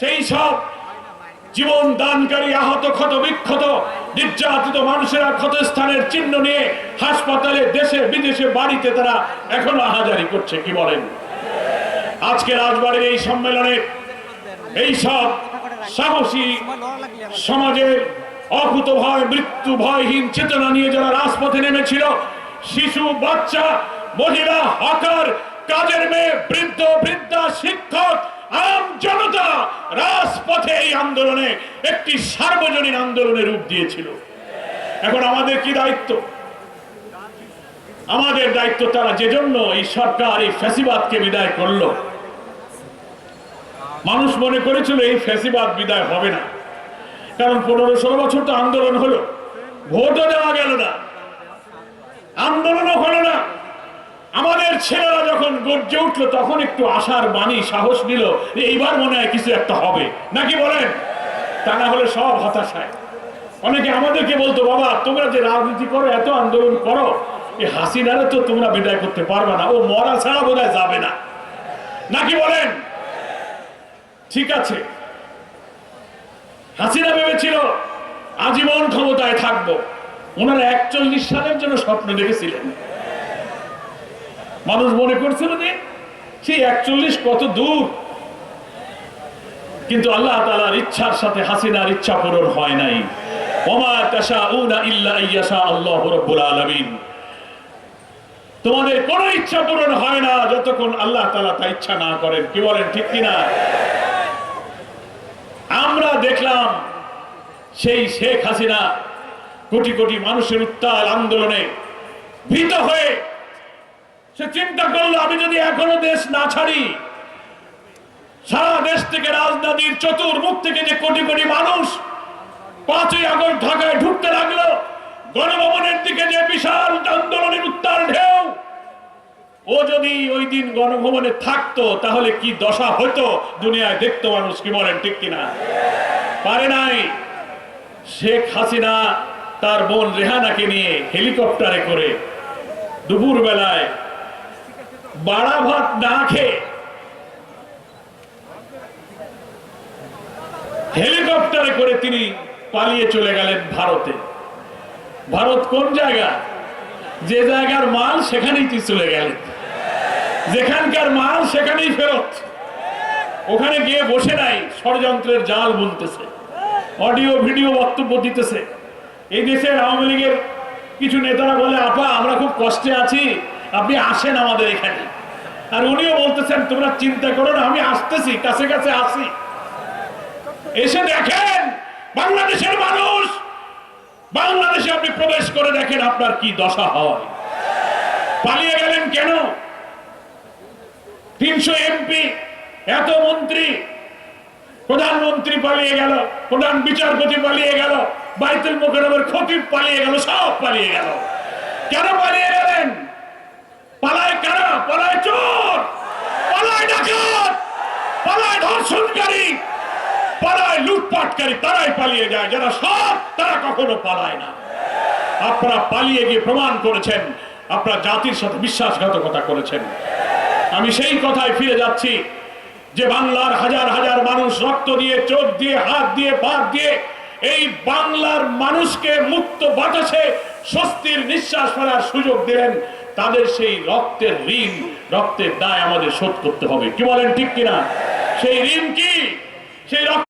সেই সব জীবন দানকারী আহত, ক্ষত, বিক্ষত, নির্যাতিত মানুষেরা ক্ষতস্থানের চিহ্ন নিয়ে হাসপাতালে দেশে, বিদেশে, বাড়িতে তারা এখনও আহাজারি করছে, কি বলেন? আজকে রাজবাড়ির এই সম্মেলনে এই সব সাহসী সমাজের অকুত ভয়, মৃত্যু ভয়হীন চেতনা নিয়ে যারা রাজপথে নেমেছিল, শিশু, বাচ্চা, মহিলা, হকার, কাজের আন্দোলনে একটি সার্বজনীন আন্দোলনের রূপ দিয়েছিল। এখন আমাদের কি দায়িত্ব? আমাদের দায়িত্ব তারা যে জন্য এই সরকার এই ফ্যাসিবাদকে বিদায় করল। মানুষ মনে করেছিল এই ফ্যাসিবাদ বিদায় হবে না। কারণ পনেরো ষোলো বছর তো আন্দোলন হলো। ভোটও দেওয়া গেল না। আন্দোলনও হলো না। আমাদের ছেলেরা যখন গর্জে উঠল, তখন একটু আশার বাণী, সাহস নিল এইবার মনে হয় কিছু একটা হবে। নাকি বলেন? তা না হলে সব হতাশায়। অনেকে আমাদেরকে বলতো, বাবা, তোমরা যে রাজনীতি করো, এত আন্দোলন করো এই হাসিনারে তো তোমরা বিদায় করতে পারবে না। ও মরা ছাড়া বোধ যাবে না। নাকি বলেন? ঠিক আছে। হাসিনা ভেবেছিল, আজীবন ক্ষমতায় থাকব। ওনারা একচল্লিশ সালের জন্য স্বপ্ন দেখেছিলেন। মানুষ মনে করছিল যে সেই একচল্লিশ কত দূর? কিন্তু আল্লাহ তালার ইচ্ছার সাথে হাসিনার ইচ্ছা পূরণ হয় নাই। তোমাদের কোনো ইচ্ছা পূরণ হয় না, যতক্ষণ আল্লাহ তাআলা তা ইচ্ছা না করেন। কি বলেন, ঠিক কিনা? আমরা দেখলাম সেই শেখ হাসিনা কোটি কোটি মানুষের উত্তাল আন্দোলনে ভীত হয়ে সে চিন্তা করল, আমি যদি এখনও দেশ না ছাড়ি, সারা দেশ থেকে রাজধানীর চতুর্মুখ থেকে যে কোটি কোটি মানুষ পাঁচই আগস্ট ঢাকায় ঢুকতে লাগল, গণভবনের দিকে যে বিশাল আন্দোলনের উত্তাল ঢেউ, ও যদি ওই দিন গণভবনে থাকতো, তাহলে কি দশা হতো? দুনিয়ায় দেখতো মানুষ কি বলেন, ঠিক কিনা? পারে নাই। শেখ হাসিনা তার বোন রেহানাকে নিয়ে হেলিকপ্টারে করে দুপুর বেলায় বাড়া ভাত না খেয়ে হেলিকপ্টারে করে তিনি পালিয়ে চলে গেলেন ভারতে। ভারত কোন জায়গা? যে জায়গার মাল সেখানেই তিনি চলে গেলেন। যেখানকার মাল সেখানেই ফেরত। ওখানে গিয়ে বসে নাই, ষড়যন্ত্রের জাল বুনতেছে, অডিও, ভিডিও বক্তব্য দিতেছে। এই দেশের আওয়ামী লীগের কিছু নেতারা বলে, আপা, আমরা খুব কষ্টে আছি আপনি আসেন আমাদের এখানে। আর উনিও বলতেছেন, তোমরা চিন্তা করো না, আমি আসতেছি, কাছে কাছে আসি। এসে দেখেন, বাংলাদেশের মানুষ, বাংলাদেশে আপনি প্রবেশ করে দেখেন আপনার কি দশা হয়। পালিয়ে গেলেন কেন? তিনশো এমপি, এত মন্ত্রী, প্রধানমন্ত্রী পালিয়ে গেল, প্রধান বিচারপতি পালিয়ে গেল, বাইতুল মোকারমের খতিব পালিয়ে গেল, সব পালিয়ে গেল। কেন পালিয়ে গেলেন পালায় কারা পালায় চোর পালায় ডাকাত পালায় ধর্ষণকারী পালায় লুটপাটকারী তারাই পালিয়ে যায়, যারা সব তারা কখনো পালায় না। আপনারা পালিয়ে গিয়ে প্রমাণ করেছেন, আপনারা জাতির সাথে বিশ্বাসঘাতকতা করেছেন। আমি সেই কথায় ফিরে যাচ্ছি যে বাংলার হাজার হাজার মানুষ রক্ত দিয়ে, চোখ দিয়ে, হাত দিয়ে, পা দিয়ে এই বাংলার মানুষকে মুক্ত বাতাসে স্বস্তির নিঃশ্বাস ফেলার সুযোগ দিলেন, তাদের সেই রক্তের ঋণ, রক্তের দায় আমাদের শোধ করতে হবে। কি বলেন, ঠিক কিনা? সেই ঋণ কি? সেই রক্ত